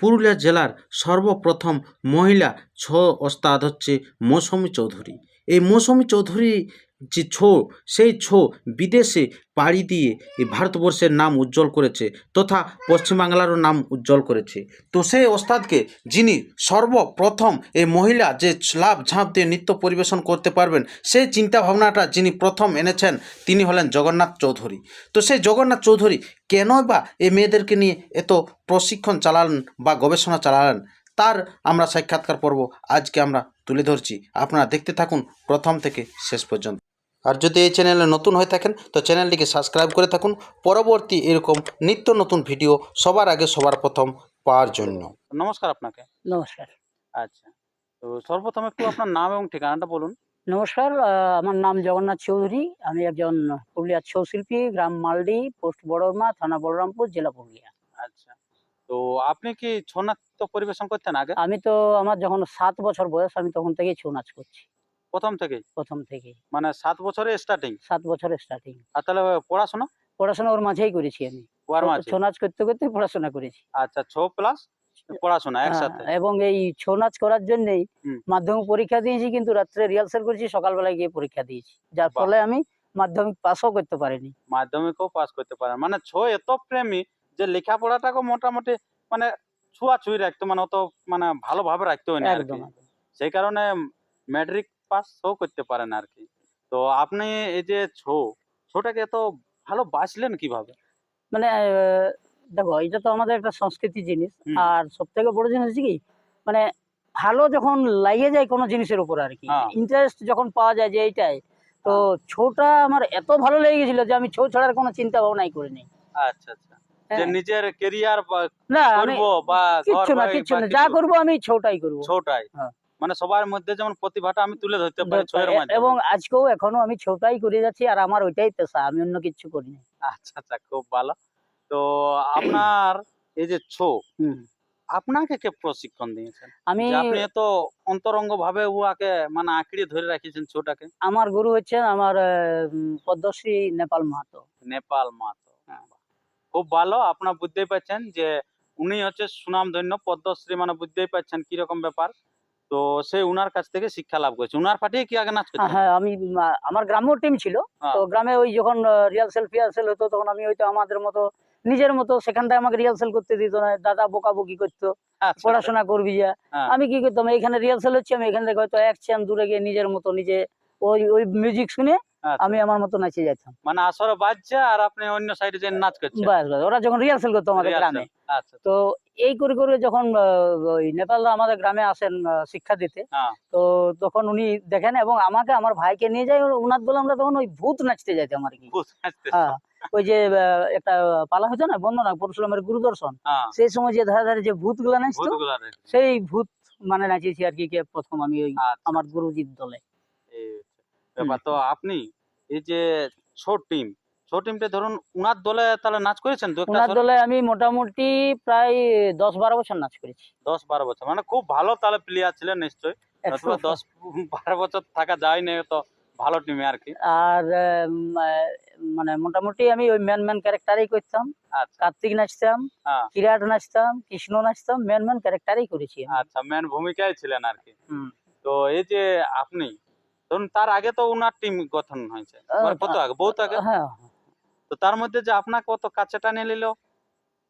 পুরুলিয়া জেলার সর্বপ্রথম মহিলা ছ ওস্তাদ হচ্ছে মৌসুমী চৌধুরী। এই মৌসুমী চৌধুরী যে ছৌ, সেই ছৌ বিদেশে পাড়ি দিয়ে এই ভারতবর্ষের নাম উজ্জ্বল করেছে তথা পশ্চিমবাংলারও নাম উজ্জ্বল করেছে। তো সেই ওস্তাদকে যিনি সর্বপ্রথম এই মহিলা যে লাভ ঝাঁপ দিয়ে নৃত্য পরিবেশন করতে পারবেন, সেই চিন্তা ভাবনাটা যিনি প্রথম এনেছেন, তিনি হলেন জগন্নাথ চৌধুরী। তো সেই জগন্নাথ চৌধুরী কেন বা এই মেয়েদেরকে নিয়ে এত প্রশিক্ষণ চালালেন বা গবেষণা চালালেন? তার আমরা সাক্ষাৎকার পর্ব আজকে আমরা তুলে ধরছি। আপনারা দেখতে থাকুন প্রথম থেকে শেষ পর্যন্ত। আর যদি এই চ্যানেলে নতুন হয়ে থাকেন তো চ্যানেলটিকে সাবস্ক্রাইব করে থাকুন। পরবর্তী এরকম নিত্য নতুন ভিডিও সবার আগে সবার প্রথম পাওয়ার জন্য। নমস্কার আপনাকে। নমস্কার। আচ্ছা তো সর্বপ্রথম একটু আপনার নাম এবং ঠিকানাটা বলুন। নমস্কার আমার নাম জগন্নাথ চৌধুরী। আমি একজন পুরুলিয়ার ছৌ শিল্পী গ্রাম মালডি পোস্ট বড়রমা থানা বলরামপুর জেলা পুরুলিয়া। আচ্ছা তো আপনি কি ছৌ নাট্য পরিবেশন করতেন আগে? আমি তো আমার যখন সাত বছর বয়স আমি তখন থেকেই ছৌ নাচ করছি। প্রথম থেকেই? প্রথম থেকেই। মানে সাত বছরে স্টার্টিং সাত বছর স্টার্টিং আর তাহলে পড়াশোনা? পড়াশোনা ওর মাঝেই করেছি আমি। মাঝে? ছৌ নাচ করতে করতে পড়াশোনা করেছি। আচ্ছা ছৌ প্লাস পড়াশোনা হ্যাঁ, একসাথে? এবং এই ছৌ নাচ করার জন্যই মাধ্যমিক পরীক্ষা দিয়েছি কিন্তু রাত্রে রিহার্সাল করেছি সকালবেলায় গিয়ে পরীক্ষা দিয়েছি। যার ফলে আমি মাধ্যমিক পাসও করতে পারিনি। মাধ্যমিকও পাস করতে পারেন মানে ছৌ এত প্রেমী যে লেখাপড়াটাকে মোটামুটি মানে ছুঁয়াছুঁই রাখতো মানে অত মানে ভালোভাবে রাখতো না আর কি। একদম। সেই কারণে ম্যাট্রিক পাসও করতে পারেন আর কি। তো আপনি এই যে ছৌ ছৌটাকে এত ভালো বাঁচলেন কীভাবে? মানে দেখো এটা তো আমাদের একটা সংস্কৃতি জিনিস। আর সব থেকে বড় জিনিস কি মানে ভালো যখন লাগে যায় কোনো জিনিসের উপর আর কি হ্যাঁ। ইন্টারেস্ট যখন পাওয়া যায় যে এইটাই তো ছৌটা আমার এত ভালো লেগে গেছিল যে আমি ছৌ ছাড়ার কোনো চিন্তা ভাবনাই করিনি। আচ্ছা আচ্ছা। যে হ্যাঁ। নিজের না আমি করব বা কিচ্ছু না বা না যা কিছু, করব আমি ছৌটাই করব। ছৌটাই। হ্যাঁ। মানে সবার মধ্যে যেমন প্রতিভাটা আমি তুলে ধরতে পারি ছৌয়ের এবং আজকেও এখনও আমি ছৌটাই করে যাচ্ছি আর আমার ওইটাই পেশা আমি অন্য কিছু করি না। আচ্ছা আচ্ছা খুব ভালো। তো আপনার এই যে ছৌ। আপনাকে কে প্রশিক্ষণ দিয়েছেন আমি আপনি এত অন্তরঙ্গ ভাবে উহাকে মানে আঁকড়ে ধরে রাখিয়েছেন ছোটাকে। আমার গুরু হচ্ছেন আমার পদ্মশ্রী নেপাল মাহাতো। নেপাল মাতো খুব ভালো আপনার বুঝতেই পারছেন যে উনি হচ্ছে সুনামধন্য পদ্মশ্রী মানে বুঝতেই পারছেন কীরকম ব্যাপার তো সে উনার কাছ থেকে শিক্ষা লাভ করেছে উনার পাঠিয়ে কি আগে নাচ হ্যাঁ আমি আমার গ্রাম্য টিম ছিল হ্যাঁ। তো গ্রামে ওই যখন রিহার্সাল ফিয়ার্সাল হতো তখন আমি হয়তো আমাদের মতো নিজের মতো সেখানটায় আমাকে রিহার্সাল করতে দিত না দাদা বকাবকি করতো আচ্ছা, পড়াশোনা করবি যা হ্যাঁ। আমি কি করতাম এইখানে রিহার্সাল হচ্ছে আমি এখান থেকে হয়তো এক চান দূরে গিয়ে নিজের মতো নিজে ওই ওই মিউজিক শুনে। আমি আমার মতো নাচে যেতাম মানে আসরে বাজছে আর আপনি অন্য সাইডে যে নাচ করছেন বাস বাস ওরা যখন রিহার্সাল করতো আমাদের গ্রামে। আচ্ছা। তো এই করে করে যখন ওই নেপালরা আমাদের গ্রামে আসেন শিক্ষা দিতে হ্যাঁ। তো তখন উনি দেখেন এবং আমাকে আমার ভাইকে নিয়ে যাই ওনার বলে আমরা তখন ওই ভূত নাচতে যাইতাম আর কি। হ্যাঁ ওই যে একটা পালা হতো না বন্দনা পরশুরামের গুরুদর্শন হ্যাঁ। সেই সময় যে ধারে ধারে যে ভূতগুলা নাচতো। সেই ভূত মানে নাচিয়েছি আর কি কে প্রথম আমি ওই আচ্ছা, আমার গুরুজির দলে। ব্যাপার। তো আপনি এই যে ছোট টিম ছোট টিমটা ধরুন উনার দলে তাহলে নাচ করেছেন? দু একটা ওনার দলে আমি মোটামুটি প্রায় দশ বারো বছর নাচ করেছি। দশ বারো বছর মানে খুব ভালো তাহলে প্লেয়ার ছিলেন নিশ্চয়ই। একশো দশ বারো বছর থাকা যায় না তো ভালো টিমে আর কি। আর উম, আহ, মানে মোটামুটি আমি ওই ম্যান ম্যান ক্যারেক্টারই করতাম। আচ্ছা। কার্তিক নাচতাম হ্যাঁ। কিরাট নাচতাম কৃষ্ণ নাচতাম ম্যান ম্যান ক্যারেক্টারই করেছি আমি। আচ্ছা মেন ভূমিকায় ছিলেন আর কি। হুম। তো এই যে আপনি ধরুন তার আগে তো উনার টিম গঠন হয়েছে। মানে কত আগে? বহুত আগে? হ্যাঁ তো তার মধ্যে যে আপনাকে কত কাছে টানে নিল?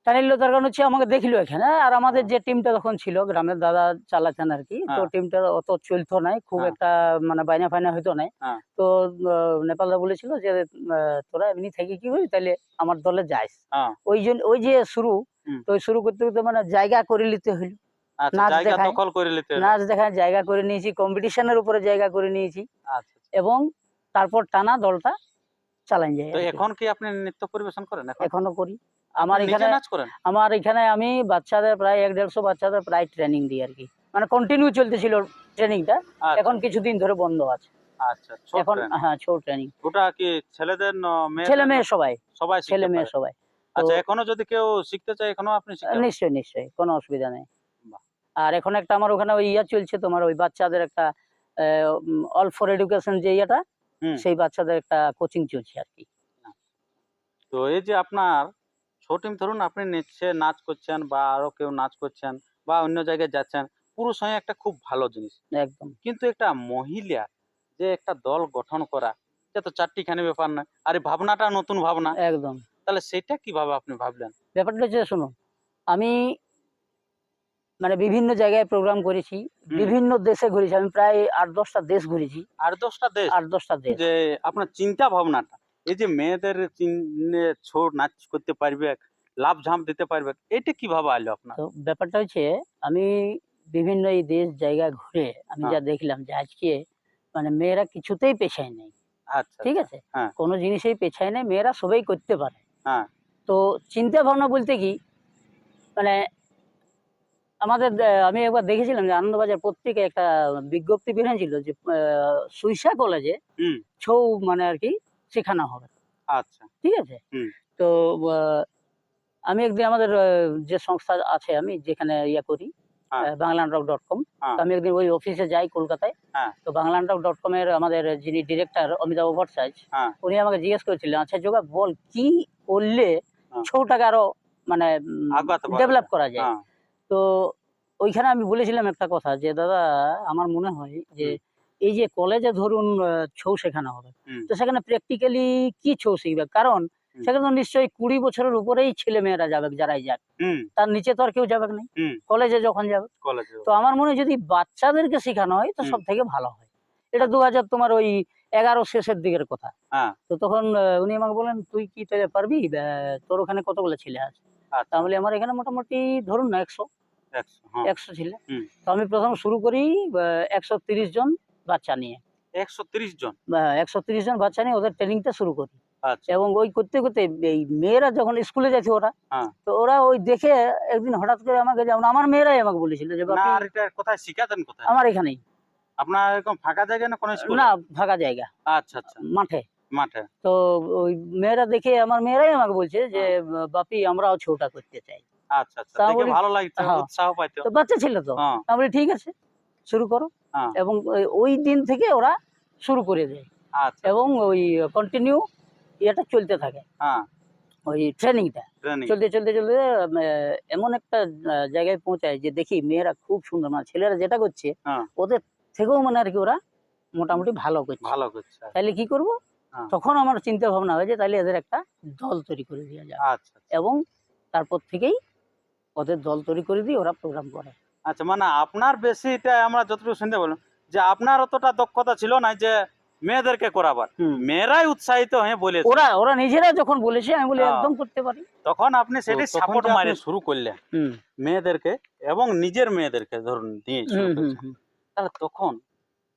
টানিল তার কারণ হচ্ছে আমাকে দেখল এখানে আর আমাদের যে টিমটা তখন ছিল গ্রামের দাদা চালাতেন আর কি তো হ্যাঁ। টিমটা অত চলতো নাই খুব হ্যাঁ। একটা মানে বাইনা ফাইনা হইতো নাই। হ্যাঁ। তো আহ, নেপালদা বলেছিল যে তোরা এমনি থেকে কি করি তাহলে আমার দলে যাইস। হ্যাঁ। ওই জন্য ওই যে শুরু তো শুরু করতে করতে মানে জায়গা করে নিতে হইল। জায়গা দখল করে নিতে নাচ দেখায় জায়গা করে নিয়েছি কম্পিটিশনের উপরে জায়গা করে নিয়েছি। আচ্ছা এবং তারপর টানা দলটা চালাই যায়। এখন কি আপনি নৃত্য পরিবেশন করেন এখনও? করি। আমার এখানে নাচ করেন? আমার এখানে আমি বাচ্চাদের প্রায় এক দেড়শো বাচ্চাদের প্রায় ট্রেনিং দিই আর কি। মানে কন্টিনিউ চলতেছিল ট্রেনিংটা আচ্ছা, এখন কিছুদিন ধরে বন্ধ আছে। আচ্ছা এখন হ্যাঁ ছোট ট্রেনিং ওটা কি ছেলেদের ছেলে মেয়ে সবাই। সবাই ছেলে মেয়ে সবাই। আচ্ছা এখনও যদি কেউ শিখতে চায় এখনও আপনি নিশ্চয়ই নিশ্চয়ই কোনো অসুবিধা নেই। আর এখন একটা আমার ওখানে ওই ইয়া চলছে তোমার ওই বাচ্চাদের একটা অল ফর এডুকেশন যে ইয়েটা। সেই বাচ্চাদের একটা কোচিং চলছে আর কি। তো এই যে আপনার ছ ধরুন আপনি নিচ্ছে নাচ করছেন বা আরও কেউ নাচ করছেন বা অন্য জায়গায় যাচ্ছেন পুরুষ হয়ে একটা খুব ভালো জিনিস। একদম। কিন্তু একটা মহিলা যে একটা দল গঠন করা এটা তো চারটিখানি ব্যাপার নয়। আর এই ভাবনাটা নতুন ভাবনা। একদম। তাহলে সেটা কীভাবে আপনি ভাবলেন? ব্যাপারটা হচ্ছে শোনো আমি মানে বিভিন্ন জায়গায় প্রোগ্রাম করেছি বিভিন্ন দেশে ঘুরেছি আমি প্রায় আট দশটা দেশ ঘুরেছি। আর দশটা দেশ? আট দশটা দেশ। যে আপনার চিন্তা ভাবনাটা এই যে মেয়েদের চিহ্নে ছো নাচ করতে পারবে লাভ ঝাঁপ দিতে পারবে এটা কীভাবে আইলো আপনার? তো ব্যাপারটা হচ্ছে আমি বিভিন্ন এই দেশ জায়গায় ঘুরে আমি হ্যাঁ। যা দেখলাম যে আজকে মানে মেয়েরা কিছুতেই পেছায় নেই। আচ্ছা ঠিক আচ্ছা। আছে? হ্যাঁ। কোনো জিনিসেই পেছায় নেই মেয়েরা সবাই করতে পারে। হ্যাঁ। তো চিন্তা ভাবনা বলতে কি মানে আমাদের আমি একবার দেখেছিলাম যে আনন্দবাজার পত্রিকায় একটা বিজ্ঞপ্তি বেরিয়েছিল যে আহ, সুইসা কলেজে ছৌ মানে আর কি শেখানো হবে। আচ্ছা। ঠিক আছে? তো আমি একদিন আমাদের যে সংস্থা আছে আমি যেখানে ইয়ে করি হ্যাঁ। বাংলানটক ডট কম হ্যাঁ। আমি একদিন ওই অফিসে যাই কলকাতায়। হ্যাঁ। তো বাংলানটক ডট কম এর আমাদের যিনি ডিরেক্টর অমিতাভ ভট্টাচার্য উনি আমাকে জিজ্ঞেস করেছিলেন আচ্ছা যোগা বল কি করলে। ছৌটাকে আরও মানে ডেভেলপ করা যায়? তো ওইখানে আমি বলেছিলাম একটা কথা যে দাদা আমার মনে হয় যে এই যে কলেজে ধরুন ছৌ শেখানো হবে। তো সেখানে প্র্যাকটিক্যালি কি ছৌ শিখবে? কারণ সেখানে তো নিশ্চয়ই কুড়ি বছরের উপরেই ছেলে মেয়েরা যাবে যারাই যাক। তার নিচে তো আর কেউ যাবে না। কলেজে যখন যাবে। তো আমার মনে যদি বাচ্চাদেরকে শেখানো হয় তো সব থেকে ভালো হয়। এটা দু হাজার তোমার ওই এগারো শেষের দিকের কথা। হ্যাঁ। তো তখন উনি আমাকে বলেন তুই কি পারবি? তোর ওখানে কতগুলো ছেলে আছে? আচ্ছা। তাহলে আমার এখানে মোটামুটি ধরুন না একশো। একশো হ্যাঁ। ছেলে। তো আমি প্রথম শুরু করি একশো জন বাচ্চা নিয়ে। একশো জন? একশো জন বাচ্চা নিয়ে ওদের ট্রেনিংটা শুরু করি। আচ্ছা। এবং ওই করতে করতে এই মেয়েরা যখন স্কুলে যাচ্ছে ওরা হ্যাঁ। তো ওরা ওই দেখে একদিন হঠাৎ করে আমাকে যেমন আমার মেয়েরাই আমাকে বলেছিল যে কোথায়? শিখাতেন কোথায়? আমার এখানেই। আপনার এরকম ফাঁকা জায়গা না কোনো না ফাঁকা জায়গা। আচ্ছা আচ্ছা। মাঠে। মাঠে। তো ওই মেয়েরা দেখে আমার মেয়েরাই আমাকে বলছে যে হ্যাঁ। বাপি আমরাও ছৌটা করতে চাই। আচ্ছা আচ্ছা। দেখে ভালো লাগছে হ্যাঁ। উৎসাহ পাইতো তো বাচ্চা ছিল তো? হ্যাঁ। ঠিক আছে শুরু করো। হ্যাঁ। এবং ওই- দিন থেকে ওরা শুরু করে দেয়। আচ্ছা এবং ওই কন্টিনিউ ইয়েটা চলতে থাকে। হ্যাঁ। ওই ট্রেনিংটা চলতে চলতে চলতে এমন একটা জায়গায় পৌঁছায় যে দেখি মেয়েরা খুব সুন্দর। মানে ছেলেরা যেটা করছে হ্যাঁ। ওদের থেকেও মানে আর কি ওরা মোটামুটি ভালো করছে। ভালো করছে। তাহলে কি করব? হ্যাঁ। তখন আমার চিন্তা ভাবনা হয়েছে তাহলে এদের একটা দল তৈরি করে দেওয়া যায়। এবং তারপর থেকেই ওদের দল তৈরি করে দিয়ে ওরা প্রোগ্রাম করে। আচ্ছা মানে আপনার বেশি এটা আমরা যতটুকু শুনতে পেলাম যে আপনার অতটা দক্ষতা ছিল না যে মেয়েদেরকে করাবার। মেয়েরাই উৎসাহিত হয়ে বলেছে। ওরা ওরা নিজেরা যখন বলেছে আমি বলি হ্যাঁ। একদম করতে পারি। তখন আপনি সেটি সাপোর্ট মারে শুরু করলেন। মেয়েদেরকে এবং নিজের মেয়েদেরকে ধরুন দিয়ে। তাহলে তখন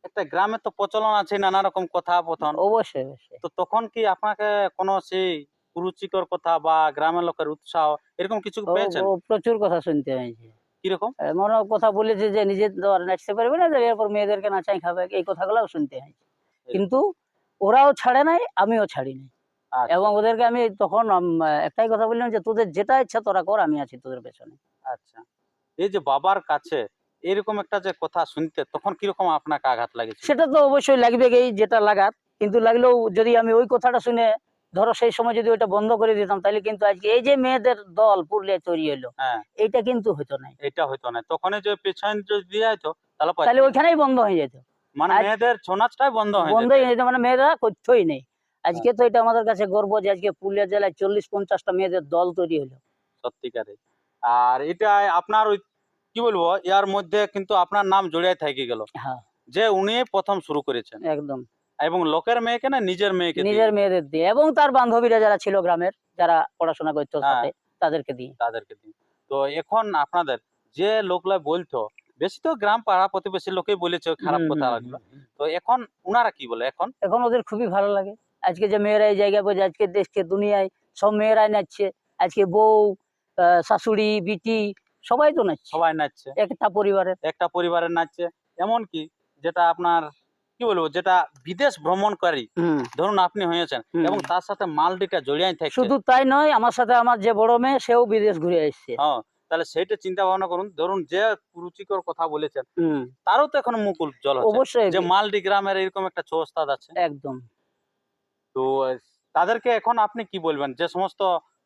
একটা গ্রামে তো প্রচলন আছে নানা রকম কথা কথন অবশ্যই। তো তখন কি আপনাকে কোনো সেই রুচিকর কথা বা গ্রামের লোকের উৎসাহ এরকম কিছু পেয়েছেন? প্রচুর কথা শুনতে হয়েছে কীরকম? এমন কথা বলেছে যে নিজে তো আর নাচতে পারবে না এরপর মেয়েদেরকে নাচাই খাবে এই কথাগুলোও শুনতে কিন্তু ওরাও ছাড়ে নাই আমিও ছাড়ি নাই। আচ্ছা, এবং ওদেরকে আমি তখন একটাই কথা বললাম যে তোদের যেটা ইচ্ছা তোরা কর আমি আছি তোদের পেছনে। আচ্ছা। এই যে বাবার কাছে এরকম একটা যে কথা শুনতে তখন কীরকম আপনাকে আঘাত লাগেছে সেটা তো অবশ্যই লাগবে গেই যেটা লাগাত কিন্তু লাগলেও যদি আমি ওই কথাটা শুনে ধরো সেই সময় যদি ওইটা বন্ধ করে দিতাম তাহলে কিন্তু আজকে এই যে মেয়েদের দল পুরুলিয়ায় তৈরি হলো হ্যাঁ। এইটা কিন্তু হতো না এটা হইতো না তখন যে পেছন যদি দিয়ে যেত তাহলে তাহলে ওইখানেই বন্ধ হয়ে যেত। মানে মেয়েদের ছৌ নাচটাই বন্ধ হয়ে বন্ধ হয়ে যেত মানে মেয়েরা করতেই নেই। আজকে তো এটা আমাদের কাছে গর্ব যে আজকে পুরুলিয়া জেলায় চল্লিশ পঞ্চাশটা মেয়েদের দল তৈরি হলো সত্যিকারে। আর এটা আপনার ওই কি বলব এর মধ্যে কিন্তু আপনার নাম জড়িয়ে থেকে গেল। হ্যাঁ। যে উনি প্রথম শুরু করেছেন। একদম। এবং লোকের মেয়েকে না নিজের মেয়েকে নিজের মেয়েদের দিয়ে। এবং তার বান্ধবীরা যারা ছিল গ্রামের যারা পড়াশোনা করতো হ্যাঁ। সাথে তাদেরকে দিয়ে। তাদেরকে দিয়ে। তো এখন আপনাদের যে লোকলা বলতো বেশি তো গ্রাম পাড়া প্রতিবেশী লোকেই বলেছে খারাপ কথা লাগল তো এখন উনারা কি বলে এখন? এখন ওদের খুবই ভালো লাগে। আজকে যে মেয়েরা এই জায়গায় বসে আজকে দেশকে দুনিয়ায় সব মেয়েরাই নাচছে। আজকে বউ শাশুড়ি বিটি সবাই তো নাচছে। সবাই নাচছে। একটা পরিবারের। একটা পরিবারের নাচছে। এমন কি যেটা আপনার কি বলব যেটা বিদেশ ভ্রমণকারী ধরুন আপনি হয়েছেন এবং তার সাথে মালডিটা জড়িয়ে থাকছে। শুধু তাই নয় আমার সাথে আমার যে বড় মেয়ে সেও বিদেশ ঘুরে এসছে হ্যাঁ তাহলে সেইটা চিন্তা ভাবনা করুন। ধরুন যে রুচিকর কথা বলেছেন তারও তো এখন মুকুল জল অবশ্যই। যে মালডি গ্রামের এরকম একটা ছৌ ওস্তাদ আছে। একদম। তো তাদেরকে এখন আপনি কি বলবেন? যে সমস্ত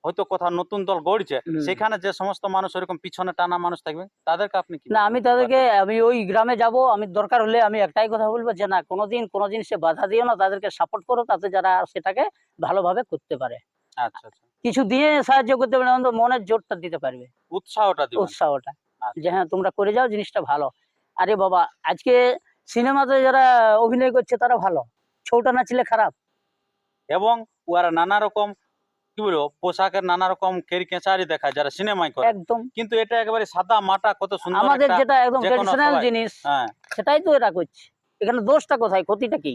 হয়তো কোথাও নতুন দল গড়ছে সেখানে যে সমস্ত মানুষ এরকম পিছনে টানা মানুষ থাকবে তাদেরকে আপনি না আমি তাদেরকে আমি ওই গ্রামে যাব আমি দরকার হলে আমি একটাই কথা বলব যে না কোনোদিন কোনো জিনিসে বাধা দিও না তাদেরকে সাপোর্ট করো তাতে যারা সেটাকে ভালোভাবে করতে পারে। আচ্ছা আচ্ছা। কিছু দিয়ে সাহায্য করতে পারে মনের জোরটা দিতে পারবে। উৎসাহটা উৎসাহটা আচ্ছা। যে হ্যাঁ তোমরা করে যাও জিনিসটা ভালো। আরে বাবা আজকে সিনেমাতে যারা অভিনয় করছে তারা ভালো। ছৌটা নাচলে খারাপ। এবং ওরা নানা রকম কি বলব পোশাকের নানা রকম কেরি কেঁচারি দেখায় যারা সিনেমায় করে। একদম। কিন্তু এটা একেবারে সাদা মাটা কত সুন্দর আমাদের যেটা একদম ট্রেডিশনাল জিনিস হ্যাঁ। সেটাই তো এরা করছে। এখানে দোষটা কোথায়? ক্ষতিটা কি?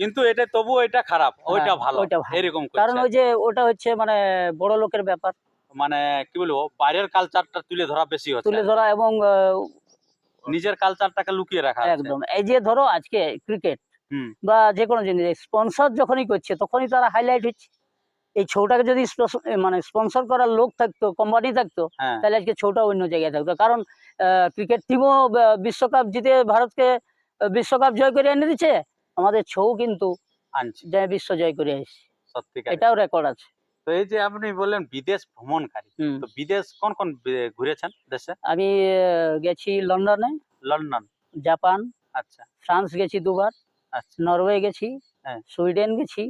কিন্তু এটা তবু এটা খারাপ ওইটা হ্যাঁ, ভালো এরকম কারণ ওই যে ওটা হচ্ছে মানে বড় লোকের ব্যাপার। মানে কি বলব বাইরের কালচারটা তুলে ধরা বেশি হচ্ছে। তুলে ধরা এবং নিজের কালচারটাকে লুকিয়ে রাখা একদম। এই যে ধরো আজকে ক্রিকেট। বা যে কোনো জিনিস স্পন্সর যখনই করছে তখনই তারা হাইলাইট হচ্ছে। এই ছৌটাকে যদি মানে স্পন্সর করার লোক থাকতো কোম্পানি থাকতো হ্যাঁ। তাহলে আজকে ছৌটা অন্য জায়গায় থাকতো। কারণ ক্রিকেট টিমও বিশ্বকাপ জিতে ভারতকে বিশ্বকাপ জয় করে এনে দিচ্ছে আমাদের ছৌ কিন্তু আনছি। বিশ্ব জয় করে এসেছে। এটাও রেকর্ড আছে। তো এই যে আপনি বললেন বিদেশ ভ্রমণকারী। তো বিদেশ কোন কোন ঘুরেছেন দেশে? আমি গেছি লন্ডনে। লন্ডন। জাপান। আচ্ছা। ফ্রান্স গেছি দুবার। আচ্ছা। নরওয়ে গেছি। হ্যাঁ। সুইডেন গেছি।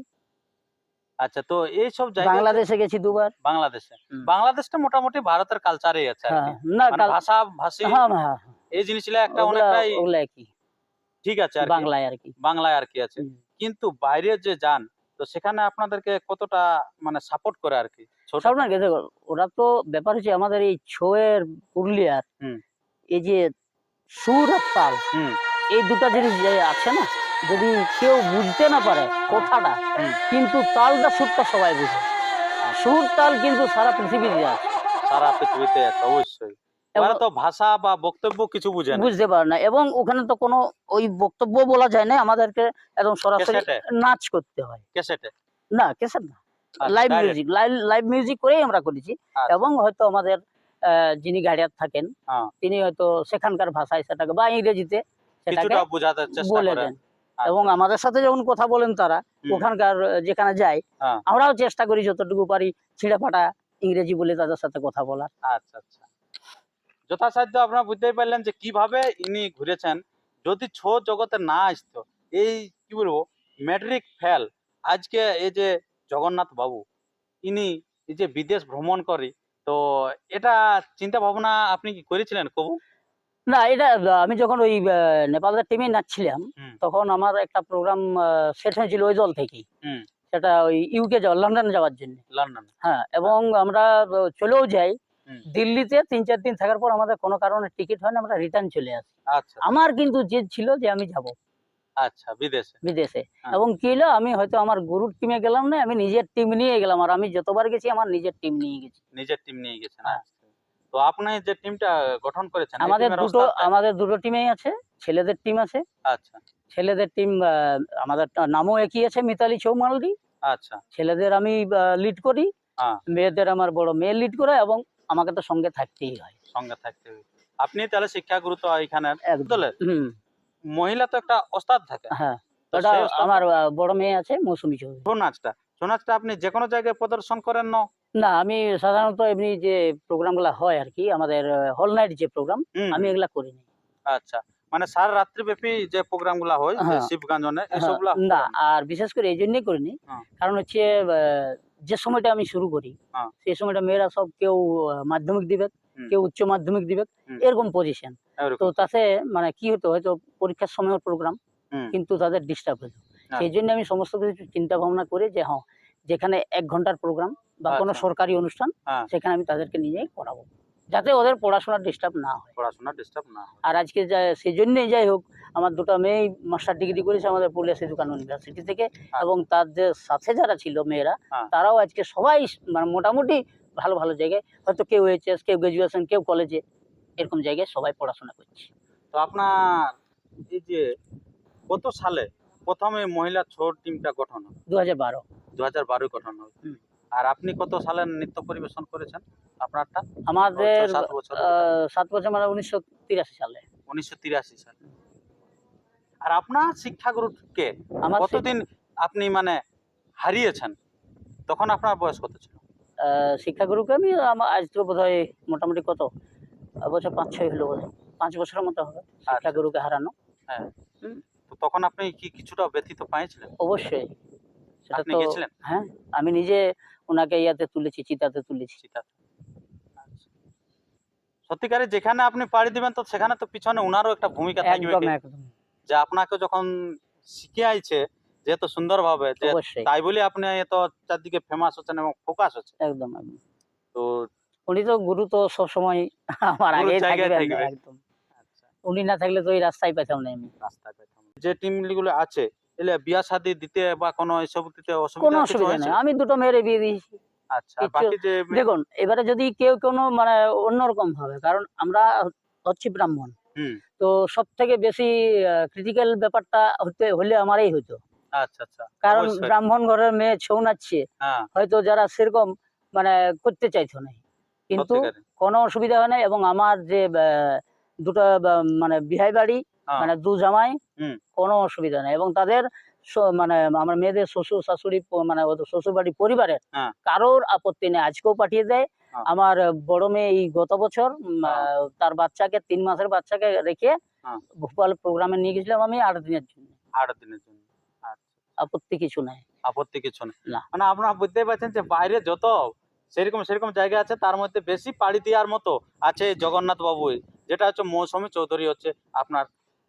আচ্ছা তো এই সব জায়গা বাংলাদেশে গেছি দুবার। বাংলাদেশে। বাংলাদেশটা মোটামুটি ভারতের কালচারেই আছে হ্যাঁ না মানে ভাষা ভাষী হ্যাঁ হ্যাঁ এই জিনিসগুলো একটা অনেকটাই ঠিক আছে আর বাংলায় আর কি। বাংলায় আর কি আছে। কিন্তু বাইরে যে যান তো সেখানে আপনাদেরকে কতটা মানে সাপোর্ট করে আর কি? ওরা তো ব্যাপার হচ্ছে আমাদের এই ছৌয়ের পুরুলিয়ার হুম। এই যে সুর আর তাল হুম। এই দুটা জিনিস যে আছে না যদি কেউ বুঝতে না পারে কথাটা কিন্তু তালটা সুরটা সবাই বুঝে। সুর তাল কিন্তু সারা পৃথিবীতে আছে সারা পৃথিবীতে আছে অবশ্যই। তো ভাষা বা বক্তব্য কিছু বুঝে না। বুঝতে পারে না। এবং ওখানে তো কোনো ওই বক্তব্য বলা যায় না আমাদেরকে একদম সরাসরি নাচ করতে হয়। ক্যাসেটে? না কেসের না। লাইভ মিউজিক লাইভ মিউজিক করেই আমরা করেছি। আচ্ছা, এবং হয়তো আমাদের যিনি গাইডার থাকেন হ্যাঁ। তিনি হয়তো সেখানকার ভাষায় সেটাকে বা ইংরেজিতে সেটাকে বলে দেন। এবং আমাদের সাথে যখন কথা বলেন তারা ওখানকার যেখানে যায় হ্যাঁ। আমরাও চেষ্টা করি যতটুকু পারি ছিঁড়ে ফাটা ইংরেজি বলে তাদের সাথে কথা বলার। আচ্ছা আচ্ছা। যথাসাধ্য আপনারা বুঝতেই পারলেন যে কীভাবে ইনি ঘুরেছেন। যদি ছো জগতে না আসতো এই কি বলব ম্যাট্রিক ফেল আজকে এই যে জগন্নাথ বাবু ইনি এই যে বিদেশ ভ্রমণ করে তো এটা চিন্তা ভাবনা আপনি কি করেছিলেন কবু? না এটা আমি যখন ওই নেপালের টিমে নাচছিলাম তখন আমার একটা প্রোগ্রাম সেট হয়েছিল ওই দল থেকেই। সেটা ওই ইউকে যাওয়া লন্ডন যাওয়ার জন্য। লন্ডন হ্যাঁ এবং আমরা চলেও যাই। দিল্লিতে তিন চার দিন থাকার পর আমাদের কোনো কারণে টিকিট হয় না আমরা রিটার্ন চলে আসি। আচ্ছা। আমার কিন্তু জেদ ছিল যে আমি যাব। আচ্ছা বিদেশে। বিদেশে। হ্যাঁ। এবং কি হলো আমি হয়তো আমার গুরুর টিমে গেলাম না আমি নিজের টিম নিয়ে গেলাম। আর আমি যতবার গেছি আমার নিজের টিম নিয়ে গেছি। নিজের টিম নিয়ে গেছেন হ্যাঁ। তো আপনি যে টিমটা গঠন করেছেন আমাদের দুটো আমাদের দুটো টিমেই আছে ছেলেদের টিম আছে। আচ্ছা। ছেলেদের টিম আমাদের নামও একই আছে মিতালি চৌমালদি। আচ্ছা। ছেলেদের আমি লিড করি। হ্যাঁ। মেয়েদের আমার বড় মেয়ে লিড করে এবং আমাকে তো সঙ্গে থাকতেই হয়। সঙ্গে থাকতে আপনি তাহলে শিক্ষা গুরুত্ব এখানে হুম। মহিলা তো একটা ওস্তাদ থাকে। হ্যাঁ। ওটা আমার বড় মেয়ে আছে মৌসুমী চৌধুরী। ছৌ নাচটা ছৌ নাচটা আপনি যে কোনো জায়গায় প্রদর্শন করেন না? না আমি সাধারণত এমনি যে প্রোগ্রামগুলো হয় আর কি আমাদের হল নাইট যে প্রোগ্রাম আমি এগুলা করিনি আচ্ছা মানে সারা রাত্রি ব্যাপী যে প্রোগ্রামগুলা হয় হ্যাঁ। শিবগঞ্জনে হ্যাঁ, এসবগুলা না আর বিশেষ করে এই জন্যই করিনি। হ্যাঁ। কারণ হচ্ছে যে সময়টা আমি শুরু করি। সেই সময়টা মেয়েরা সব কেউ মাধ্যমিক দিবে কেউ উচ্চ মাধ্যমিক দিবে এরকম পজিশন তো তাতে মানে কি হতো হয়তো পরীক্ষার সময়ের প্রোগ্রাম কিন্তু তাদের ডিস্টার্ব হতো। সেই জন্য আমি সমস্ত কিছু চিন্তা ভাবনা করে যে হ্যাঁ যেখানে এক ঘণ্টার প্রোগ্রাম বা কোনো আচ্ছা। সরকারি অনুষ্ঠান হ্যাঁ। সেখানে আমি তাদেরকে নিয়েই করাবো যাতে ওদের পড়াশোনার ডিস্টার্ব না হয় পড়াশোনা ডিস্টার্ব না হয় আর আজকে সেই জন্যই যাই হোক আমার দুটো মেয়ে মাস্টার ডিগ্রি করেছে আমাদের পুরুলিয়া সিধুকান ইউনিভার্সিটি থেকে এবং তাদের সাথে যারা ছিল মেয়েরা হ্যাঁ। তারাও আজকে সবাই মানে মোটামুটি ভালো ভালো জায়গায় হয়তো কেউ এইচএস কেউ গ্রাজুয়েশন কেউ কলেজে এরকম জায়গায় সবাই পড়াশোনা করছে তো আপনার এই যে কত সালে প্রথমে মহিলা ছৌ টিমটা গঠন হয় দু হাজার বারো দু হাজার বারোয় গঠন হয়। আর আপনি কত সালে নৃত্য পরিবেশন করেছেন? আপনারটা? আমাদের সাত বছর সাত বছর মানে উনিশশো তিরাশি সালে। উনিশশো তিরাশি সালে। আর আপনার শিক্ষাগুরুকে কতদিন আপনি মানে হারিয়েছেন? তখন আপনার বয়স কত ছিল? শিক্ষাগুরুকে আমি আমার আজ তো বোধ মোটামুটি কত? বছর পাঁচ ছয় হলো বোধ পাঁচ বছরের মতো হবে শিক্ষাগুরুকে হারানো। তো তখন আপনি কি কিছুটা ব্যথিত পাইছিলেন? অবশ্যই। সেটা তো হ্যাঁ। আমি নিজে ওনাকে ইয়াতে তুলেছি চিতাতে তুলেছি। চিতাতে। সত্যিকারে যেখানে আপনি পাড়ি দিবেন তো সেখানে তো পিছনে উনারও একটা ভূমিকা থাকবে একদম একদম। যে আপনাকে যখন শিখে আইছে যেহেতু সুন্দরভাবে যে তাই বলে আপনি এত চারদিকে ফেমাস হচ্ছেন এবং ফোকাস হচ্ছেন। একদম একদম। তো উনি তো গুরু তো সবসময় আমার গুরুর আগেই জায়গায় থাকবেন থাকবে। একদম। আচ্ছা। উনি না থাকলে তো এই রাস্তায় পেতাম না আমি। রাস্তায় পেতাম যে টিমগুলো আছে এলে বিয়া শাদী দিতে বা কোনো এসব দিতে কোনো অসুবিধা নেই। আমি দুটো মেয়ের বিয়ে দিয়েছি। আচ্ছা বাকি যে দেখুন এবারে যদি কেউ কোনো মানে অন্যরকম ভাবে কারণ আমরা হচ্ছি ব্রাহ্মণ। হুম। তো সব থেকে বেশি ক্রিটিক্যাল ব্যাপারটা হতে হলে আমারই হতো আচ্ছা আচ্ছা। কারণ ব্রাহ্মণ ঘরের মেয়ে ছৌ নাচছে হ্যাঁ। হয়তো যারা সেরকম মানে করতে চাইতো না কিন্তু কোনো অসুবিধা হয় না এবং আমার যে দুটো মানে বিহাই বাড়ি। মানে দু জামাই। কোনো অসুবিধা নেই এবং তাদের মানে আমার মেয়েদের শ্বশুর শাশুড়ি মানে শ্বশুর বাড়ি পরিবারের হ্যাঁ। কারোর আপত্তি নেই আজকেও পাঠিয়ে দেয় হ্যাঁ। আমার বড় মেয়ে এই গত বছর হ্যাঁ। তার বাচ্চাকে তিন মাসের বাচ্চাকে রেখে হ্যাঁ। ভোপাল প্রোগ্রামে নিয়ে গেছিলাম আমি আট দিনের জন্য আট দিনের জন্য আচ্ছা আপত্তি কিছু নাই আপত্তি কিছু নেই না। মানে আপনারা বুঝতেই পারছেন যে বাইরে যত সেরকম সেরকম জায়গা আছে তার মধ্যে বেশি পাড়ি দেওয়ার মতো আছে জগন্নাথ বাবু যেটা হচ্ছে মৌসুমী চৌধুরী হচ্ছে আপনার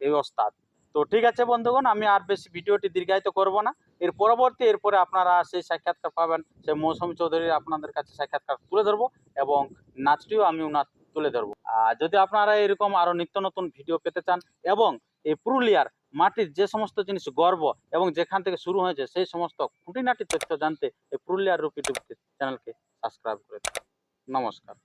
এই ওস্তাদ তো ঠিক আছে বন্ধুগণ, আমি আর বেশি ভিডিওটি দীর্ঘায়িত করব না। এর পরবর্তী, এরপরে আপনারা সেই সাক্ষাৎকার পাবেন, সেই মৌসুমী চৌধুরীর আপনাদের কাছে সাক্ষাৎকার তুলে ধরবো এবং নাচটিও আমি ওনার তুলে ধরবো। আর যদি আপনারা এরকম আরও নিত্য নতুন ভিডিও পেতে চান এবং এই পুরুলিয়ার মাটির যে সমস্ত জিনিস গর্ব এবং যেখান থেকে শুরু হয়েছে সেই সমস্ত খুঁটিনাটি তথ্য জানতে এই পুরুলিয়ার রূপ ইউটিউব চ্যানেলকে সাবস্ক্রাইব করে। নমস্কার।